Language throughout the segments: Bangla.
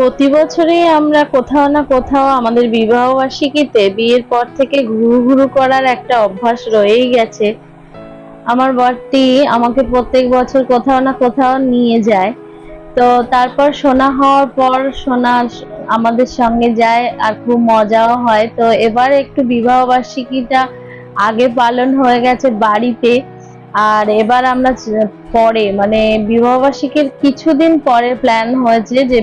প্রতি বছরই আমরা কোথাও না কোথাও আমাদের বিবাহবার্ষিকীতে বিয়ের পর থেকে ঘুরু ঘুরু করার একটা অভ্যাস রয়েই গেছে। আমার বরটি আমাকে প্রত্যেক বছর কোথাও না কোথাও নিয়ে যায়। তো তারপর সোনা হওয়ার পর সোনা আমাদের সঙ্গে যায় আর খুব মজাও হয়। তো এবার একটু বিবাহবার্ষিকীটা আগে পালন হয়ে গেছে বাড়িতে। আর এবার আমরা পরে মানে বিবাহবার্ষিকীর কিছুদিন পরে প্ল্যান হয়েছে যে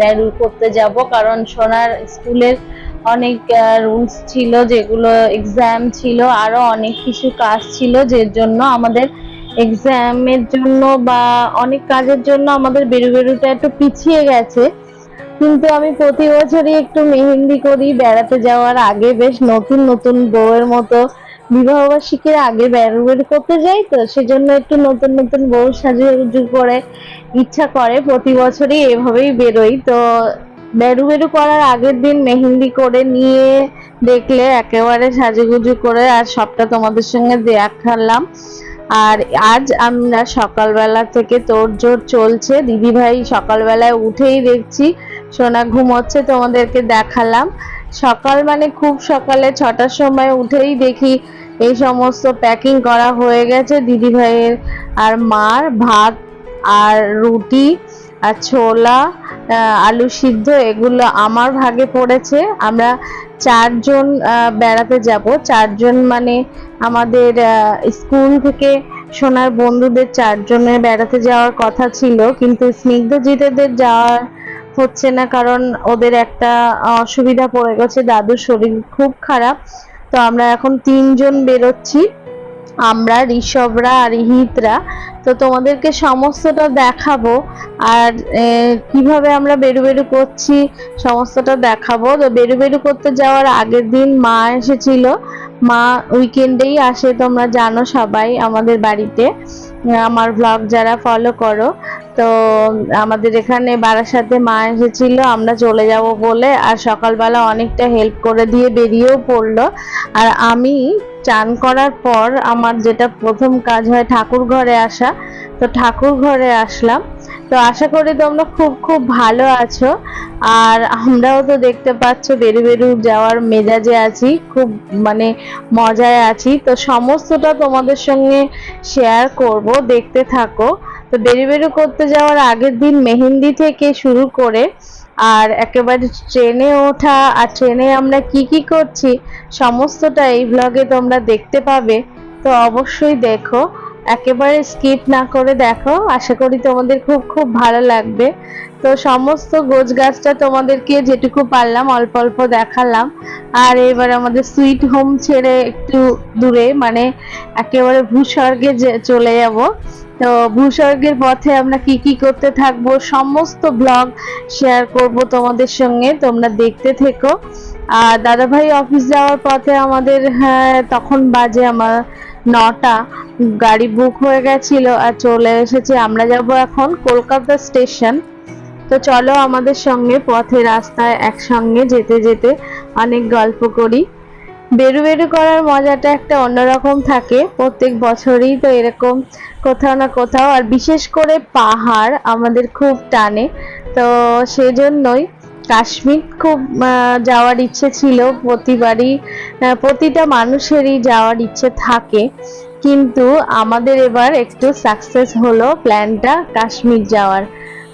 বেরু, করতে যাব। কারণ সোনার স্কুলের অনেক রুলস ছিল, যেগুলো এক্সাম ছিল, আরও অনেক কিছু কাজ ছিল যে জন্য আমাদের এক্সামের জন্য বা অনেক কাজের জন্য আমাদের বেরু বেরুটা একটু পিছিয়ে গেছে। কিন্তু আমি প্রতি বছরই একটু মেহেন্দি করি, বেড়াতে যাওয়ার আগে বেশ নতুন নতুন বউয়ের মতো বিবাহবার্ষিকীর আগে বেরু করতে যাই, তো সেজন্য একটু নতুন নতুন বউ সাজুগুজু করে ইচ্ছা করে প্রতি বছরই এভাবেই বেরোই। তো বেরু বেরু করার আগের দিন মেহেন্দি করে নিয়ে দেখলে একেবারে সাজুগুজু করে আর সবটা তোমাদের সঙ্গে দেখালাম। আর আজ আমরা সকালবেলা থেকে তোড়জোড় চলছে। দিদিভাই সকালবেলায় উঠেই দেখছি, সোনা ঘুমোচ্ছে, তোমাদেরকে দেখালাম। সকাল মানে খুব সকালে ছটার সময় উঠেই দেখি এই সমস্ত প্যাকিং করা হয়ে গেছে দিদিভাইয়ের আর মার ভাত আর রুটি আর ছোলা আলু সিদ্ধ, এগুলো আমার ভাগে পড়েছে। আমরা চারজন বেড়াতে যাব। চারজন মানে আমাদের স্কুল থেকে সোনার বন্ধুদের চারজনের বেড়াতে যাওয়ার কথা ছিল। কিন্তু স্নিগ্ধজিতেদের যাওয়ার হচ্ছে না, কারণ ওদের একটা অসুবিধা পড়ে গেছে, দাদুর শরীর খুব খারাপ। তো আমরা এখন তিনজন বেরোচ্ছি, আমরা, ঋষভরা আর ইহিতরা তো তোমাদেরকে সমস্তটা দেখাবো, আর কীভাবে আমরা বেরু বেরু করছি সমস্তটা দেখাবো। তো বেরু বেরু করতে যাওয়ার আগের দিন মা এসেছিল, মা উইকেন্ডেই আসে, তোমরা জানো সবাই আমাদের বাড়িতে। আমার ব্লগ যারা ফলো করো তো আমাদের এখানে বারাসাতে মা এসেছিল, আমরা চলে যাব বলে, আর সকালবেলা অনেকটা হেল্প করে দিয়ে বেরিয়েও পড়ল। আর আমি চান করার পর আমার যেটা প্রথম কাজ হয় ঠাকুর ঘরে আসা, তো ঠাকুর ঘরে আসলাম। তো আশা করি তোমরা খুব খুব ভালো আছো। আর আমরাও তো দেখতে পাচ্ছ বেরু বেরু যাওয়ার মেজাজে আছি, খুব মানে মজায় আছি। তো সমস্তটা তোমাদের সঙ্গে শেয়ার করব, দেখতে থাকো। তো বেরু করতে যাওয়ার আগের দিন মেহেন্দি থেকে শুরু করে আর একেবারে ট্রেনে ওঠা আর ট্রেনে আমরা কি কি করছি সমস্তটা এই ব্লগে তোমরা দেখতে পাবে। তো অবশ্যই দেখো, একেবারে স্কিপ না করে দেখো, আশা করি তোমাদের খুব খুব ভালো লাগবে। তো সমস্ত গোছ গাছটা তোমাদেরকে যেটুকু পারলাম অল্প অল্প দেখালাম। আর এবার আমাদের সুইট হোম ছেড়ে একটু দূরে মানে একেবারে ভূস্বর্গে চলে যাব। তো ভূস্বর্গের পথে আমরা কি কি করতে থাকব, সমস্ত ব্লগ শেয়ার করব তোমাদের সঙ্গে, তোমরা দেখতে থেকো। আর দাদাভাই অফিস যাওয়ার পথে আমাদের হ্যাঁ তখন বাজে আমার নটা, গাড়ি বুক হয়ে গেছিল আর চলে এসেছে, আমরা যাব এখন কলকাতা স্টেশন তো চলো আমাদের সঙ্গে পথে রাস্তায় একসঙ্গে যেতে যেতে অনেক গল্প করি। বেরু বেরু করার মজাটা একটা অন্যরকম থাকে। প্রত্যেক বছরই তো এরকম কোথাও না কোথাও, আর বিশেষ করে পাহাড় আমাদের খুব টানে। তো সেজন্যই কাশ্মীর খুব যাওয়ার ইচ্ছে ছিল প্রতিবারই প্রতিটা মানুষেরই যাওয়ার ইচ্ছে থাকে। কিন্তু আমাদের এবার একটু সাকসেস হলো প্ল্যানটা কাশ্মীর যাওয়ার।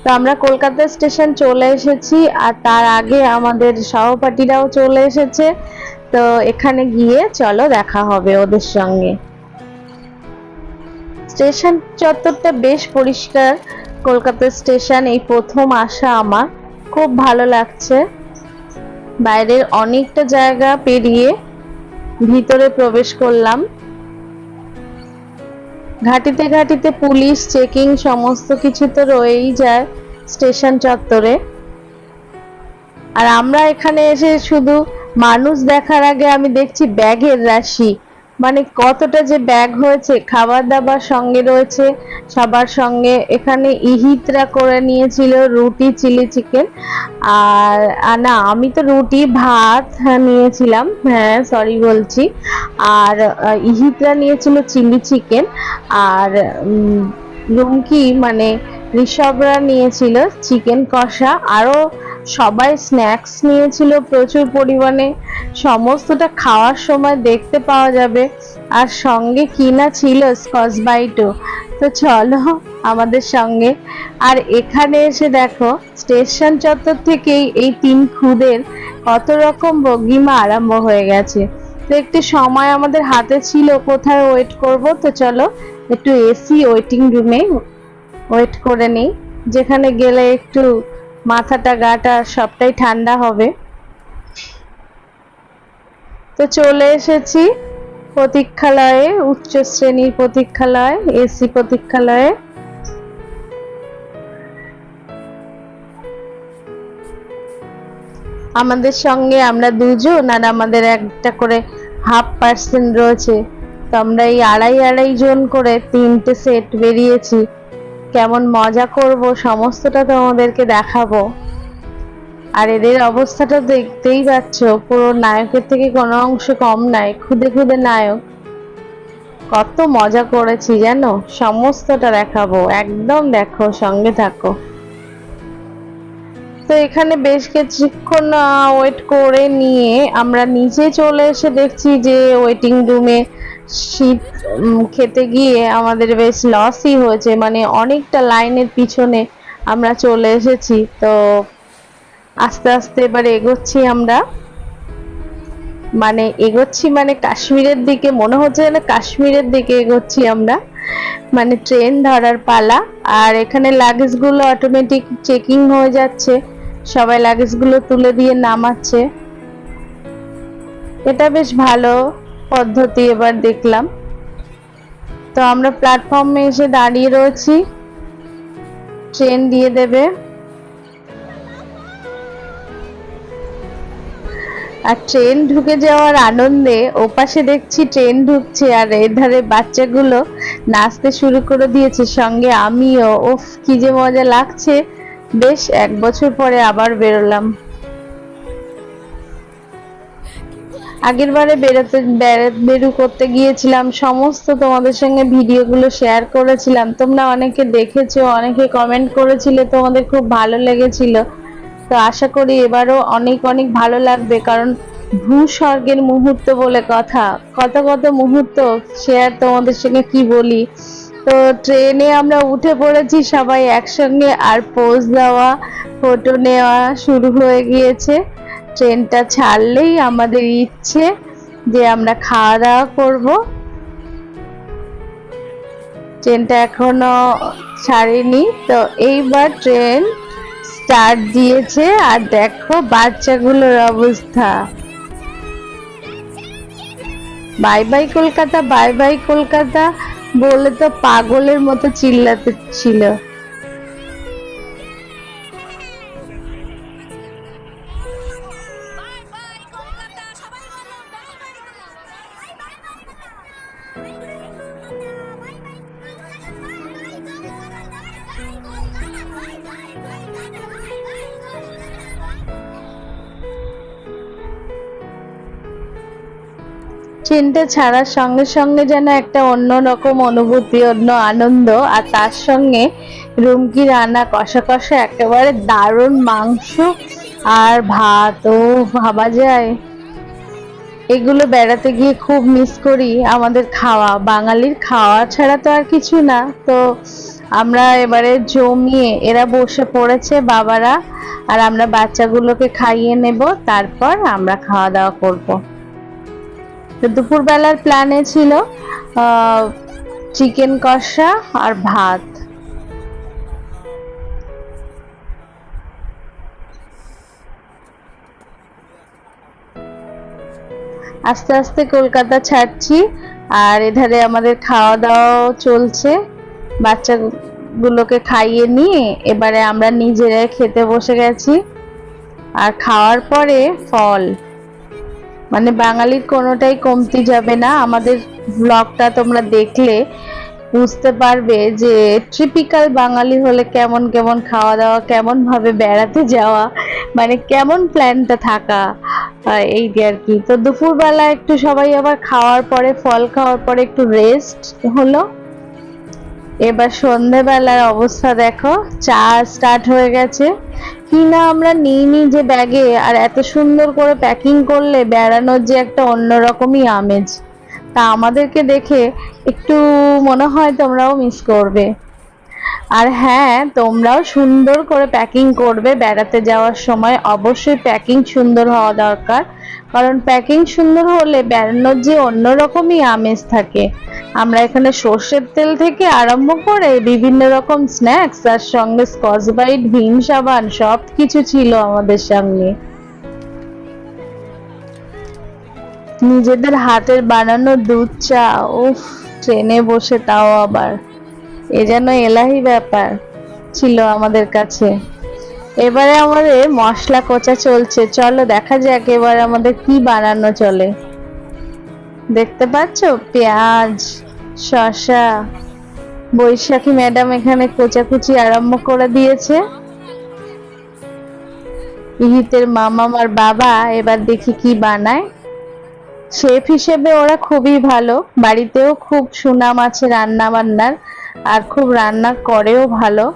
তো আমরা কলকাতা স্টেশন চলে এসেছি, আর তার আগে আমাদের সহপাঠীরাও চলে এসেছে। তো এখানে গিয়ে চলো দেখা হবে ওদের সঙ্গে। স্টেশন চত্বরটা বেশ পরিষ্কার। কলকাতা স্টেশন, এই প্রথম আসা আমার। খুব ভালো লাগছে। বাইরের অনেকটা জায়গা পেরিয়ে ভিতরে প্রবেশ করলাম। ঘাটিতে ঘাটিতে পুলিশ, চেকিং, সমস্ত কিছু তো রয়েই যায় স্টেশন চত্বরে। আর আমরা এখানে এসে শুধু মানুষ দেখার আগে আমি দেখছি ব্যাগের রাশি। মানে কতটা যে ব্যাগ হয়েছে খাবার দাবার সঙ্গে রয়েছে সবার সঙ্গে এখানে ইহিতরা করে নিয়েছিল রুটি চিলি চিকেন। আর না আমি তো রুটি ভাত হ্যাঁ, নিয়েছিলাম হ্যাঁ সরি বলছি। আর ইহিতরা নিয়েছিল চিলি চিকেন। আর রুমকি মানে ঋষভরা নিয়েছিল চিকেন কষা আরও সবাই স্ন্যাক্স নিয়েছিল প্রচুর পরিমাণে। সমস্তটা খাওয়ার সময় দেখতে পাওয়া যাবে। আর সঙ্গে কিনা ছিল স্কচ বাইটও তো চলো আমাদের সঙ্গে। আর এখানে এসে দেখো স্টেশন চত্বর থেকেই এই তিন খুদের কত রকম বগিমা আরম্ভ হয়ে গেছে। তো একটু সময় আমাদের হাতে ছিল, কোথায় ওয়েট করব? তো চলো একটু এসি ওয়েটিং রুমে ওয়েট করে নিই। যেখানে গেলে একটু মাথাটা, গাটা সবটাই ঠান্ডা হবে। তো চলে এসেছি প্রতীক্ষালয়ে, উচ্চ শ্রেণির প্রতীক্ষালয়, এসি প্রতীক্ষালয়ে। আমাদের সঙ্গে আমরা দুজন আর আমাদের একটা করে হাফ পার্সেন্ট রয়েছে। তো আমরা এই আড়াই আড়াই জন করে তিনটে সেট বেরিয়েছি। কেমন মজা করব, সমস্তটা তোমাদেরকে দেখাবো। আর এদের অবস্থাটা দেখতেই পাচ্ছ, পুরো নায়কের থেকে কোনো অংশ কম নাই খুদে খুদে নায়ক। কত মজা করেছি জানো, সমস্তটা দেখাবো, একদম দেখো, সঙ্গে থাকো। তো এখানে বেশ কিছুক্ষণ ওয়েট করে নিয়ে আমরা নিচে চলে এসে দেখছি যে ওয়েটিং রুমে শীত খেতে গিয়ে আমাদের বেশ লসই হয়েছে মানে অনেকটা লাইনের পিছনে আমরা চলে এসেছি। তো আস্তে আস্তে এবার এগোচ্ছি আমরা। মানে এগোচ্ছি মানে কাশ্মীরের দিকে, মনে হচ্ছে যেন কাশ্মীরের দিকে এগোচ্ছি আমরা। মানে ট্রেন ধরার পালা, আর এখানে লাগেজগুলো অটোমেটিক চেকিং হয়ে যাচ্ছে। সবাই লাগেজগুলো তুলে দিয়ে নামাচ্ছে। এটা বেশ ভালো। পদ্ধতি এবার দেখলাম। তো আমরা প্ল্যাটফর্মে এসে দাঁড়িয়ে রয়েছি। ট্রেন দিয়ে দেবে। আর ট্রেন ঢুকে যাওয়ার আনন্দে ওপাশে দেখছি ট্রেন ঢুকছে আর এধারে বাচ্চাগুলো নাচতে শুরু করে দিয়েছে। সঙ্গে আমিও ওফ কি যে মজা লাগছে। বেশ, এক বছর পরে আবার বেরোলাম। আগের বারে বেরোতে, বেরু করতে গিয়েছিলাম, সমস্ত তোমাদের সঙ্গে ভিডিওগুলো শেয়ার করেছিলাম। তোমরা অনেকে দেখেছ, অনেকে কমেন্ট করেছিলে, তোমাদের খুব ভালো লেগেছিল। তো আশা করি এবারও অনেক অনেক ভালো লাগবে, কারণ ভূস্বর্গের মুহূর্ত বলে কথা। কত কত মুহূর্ত শেয়ার তোমাদের সঙ্গে কি বলি? তো ট্রেনে আমরা উঠে পড়েছি সবাই একসঙ্গে, আর পোজ দেওয়া ফটো নেওয়া শুরু হয়ে গিয়েছে। ট্রেনটা ছাড়লেই আমাদের ইচ্ছে যে আমরা খাওয়া দাওয়া করব। ট্রেনটা এখনও ছাড়েনি। তো এইবার ট্রেন স্টার্ট দিয়েছে আর দেখো বাচ্চাগুলোর অবস্থা। Bye bye Kolkata, bye bye Kolkata বলে তো পাগলের মতো চিল্লাতে ছিল। ট্রেনটা ছাড়ার সঙ্গে সঙ্গে যেন একটা অন্যরকম অনুভূতি, অন্য আনন্দ আর তার সঙ্গে রুমকি রান্না কষা কষা একেবারে দারুণ মাংস আর ভাত। ও ভাবা যায়। এগুলো বেড়াতে গিয়ে খুব মিস করি আমাদের খাওয়া। বাঙালির খাওয়া ছাড়া তো আর কিছু না। তো আমরা এবারে জমিয়ে এরা বসে পড়েছে বাবারা, আর আমরা বাচ্চাগুলোকে খাইয়ে নেব। তারপর আমরা খাওয়া দাওয়া করব। তো দুপুরবেলার প্ল্যানে ছিল চিকেন কষা আর ভাত। আস্তে আস্তে কলকাতা ছাড়ছি, আর এধারে আমাদের খাওয়া দাওয়াও চলছে। বাচ্চাগুলোকে খাইয়ে নিয়ে এবারে আমরা নিজেরাই খেতে বসে গেছি। আর খাওয়ার পরে ফল। মানে বাঙালির কোনোটাই কমতি যাবে না। আমাদের ব্লগটা তোমরা দেখলে বুঝতে পারবে যে ট্রিপিক্যাল বাঙালি হলে কেমন কেমন খাওয়া দাওয়া, কেমন ভাবে বেড়াতে যাওয়া মানে কেমন প্ল্যানটা থাকা এই আর কি। তো দুপুরবেলা একটু সবাই আবার খাওয়ার পরে, ফল খাওয়ার পরে একটু রেস্ট হলো। এবার সন্ধেবেলার অবস্থা দেখো, চা স্টার্ট হয়ে গেছে। কি না আমরা নিই নি যে ব্যাগে, আর এত সুন্দর করে প্যাকিং করলে বেড়ানোর যে একটা অন্যরকমই আমেজ। তা আমাদেরকে দেখে একটু মনে হয় তোমরাও মিস করবে। আর হ্যাঁ তোমরাও সুন্দর করে প্যাকিং করবে বেড়াতে যাওয়ার সময়। অবশ্যই প্যাকিং সুন্দর হওয়া দরকার। কারণ প্যাকিং সুন্দর হলে বেড়ানোর যে অন্যরকমই আমেজ থাকে। আমরা এখানে সর্ষের তেল থেকে আরম্ভ করে বিভিন্ন রকম স্ন্যাক্স আর সঙ্গে স্কচ ব্রাইট ভীম সাবান সব কিছু ছিল আমাদের সামনে নিজেদের হাতের বানানো দুধ চা, উফ, ট্রেনে বসে তাও আবার। এ যেন এলাহি ব্যাপার ছিল আমাদের কাছে। এবারে আমাদের মশলা কোচা চলছে। চলো দেখা যাক এবার আমাদের কি বানানো চলে। দেখতে পাচ্ছ? পেঁয়াজ, শসা, বৈশাখী ম্যাডাম এখানে কোচাকুচি আরম্ভ করে দিয়েছে। ইহিতের মামামার বাবা এবার দেখি কি বানায়। শেফ হিসেবে ওরা খুবই ভালো। বাড়িতেও খুব সুনাম আছে রান্না বান্নার আর খুব রান্না করেও ভালো।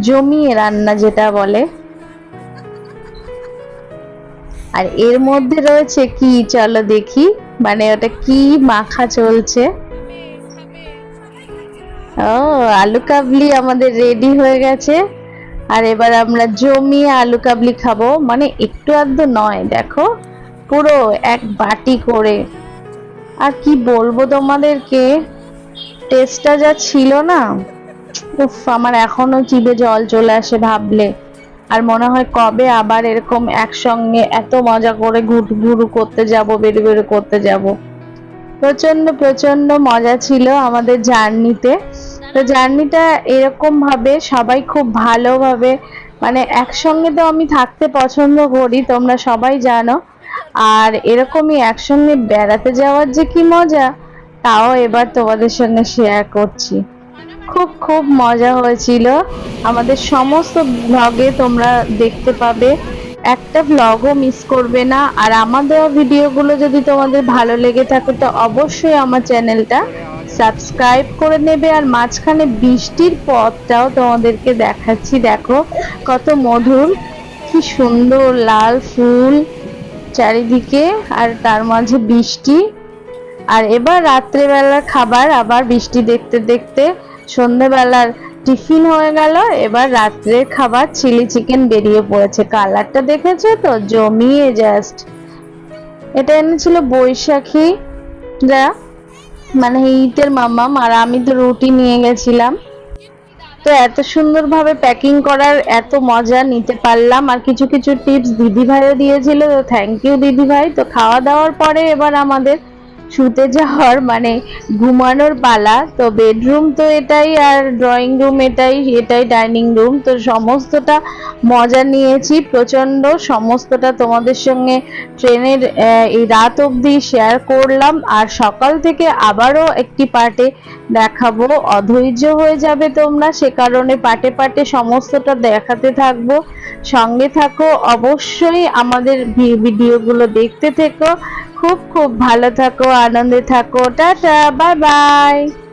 জমিয়ে রান্না যেটা বলে। আর এর মধ্যে রয়েছে কি, চলো দেখি। মানে ওটা কি মাখা চলছে। ও, আলু কাবলি আমাদের রেডি হয়ে গেছে। আর এবার আমরা জমিয়ে আলু কাবলি খাব। মানে একটু আধটু নয়, দেখো। পুরো এক বাটি করে। আর কি বলব তোমাদেরকে? টেস্টটা যা ছিল না, উফ, আমার এখনও জিভে জল চলে আসে ভাবলে। আর মনে হয় কবে আবার এরকম একসঙ্গে এত মজা করে ঘুট ঘুরু করতে যাব, বেরু বেরু করতে যাব। প্রচণ্ড প্রচণ্ড মজা ছিল আমাদের জার্নিতে। তো জার্নিটা এরকম ভাবে সবাই খুব ভালোভাবে মানে একসঙ্গে তো আমি থাকতে পছন্দ করি, তোমরা সবাই জানো। আর এরকমই একসঙ্গে বেড়াতে যাওয়ার যে কি মজা। তাও এবার তোমাদের সঙ্গে শেয়ার করছি। খুব খুব মজা হয়েছিল। আমাদের সমস্ত ব্লগে তোমরা দেখতে পাবে। একটা ব্লগও মিস করবে না। আর আমার দেওয়া ভিডিওগুলো যদি তোমাদের ভালো লেগে থাকে, তো অবশ্যই আমার চ্যানেলটা সাবস্ক্রাইব করে নেবে। আর মাঝখানে বৃষ্টির পথটাও তোমাদেরকে দেখাচ্ছি। দেখো কত মধুর, কি সুন্দর লাল ফুল চারিদিকে। আর তার মাঝে বৃষ্টি। আর এবার রাত্রেবেলার খাবার, আবার বৃষ্টি দেখতে দেখতে সন্ধেবেলার টিফিন হয়ে গেল। এবার রাত্রের খাবার চিলি চিকেন বেরিয়ে পড়েছে। কালারটা দেখেছ তো? জমিয়ে জাস্ট এটা এনেছিল বৈশাখী যা মানে ঈদের মামা। আর আমি তো রুটি নিয়ে গেছিলাম। তো এত সুন্দরভাবে প্যাকিং করার এত মজা নিতে পারলাম। আর কিছু কিছু টিপস দিদি ভাইও দিয়েছিল। তো থ্যাংক ইউ দিদি ভাই তো খাওয়া দাওয়ার পরে এবার আমাদের শুতে যাওয়ার মানে ঘুমানোর পালা, তো বেডরুম তো এটাই আর ড্রয়িং রুম এটাই এটাই ডাইনিং রুম তো সমস্তটা মজা নিয়েছি, প্রচণ্ড সমস্তটা তোমাদের সঙ্গে ট্রেনের এই রাত অবধি শেয়ার করলাম, আর সকাল থেকে আবারও একটি পার্টে দেখাবো। অধৈর্য হয়ে যাবে তোমরা, সে কারণে পাটে পাটে সমস্তটা দেখাতে থাকব। সঙ্গে থাকো, অবশ্যই আমাদের ভিডিওগুলো দেখতে থেকো। খুব খুব ভালো থাকো, আনন্দে থাকো। Tata, bye bye.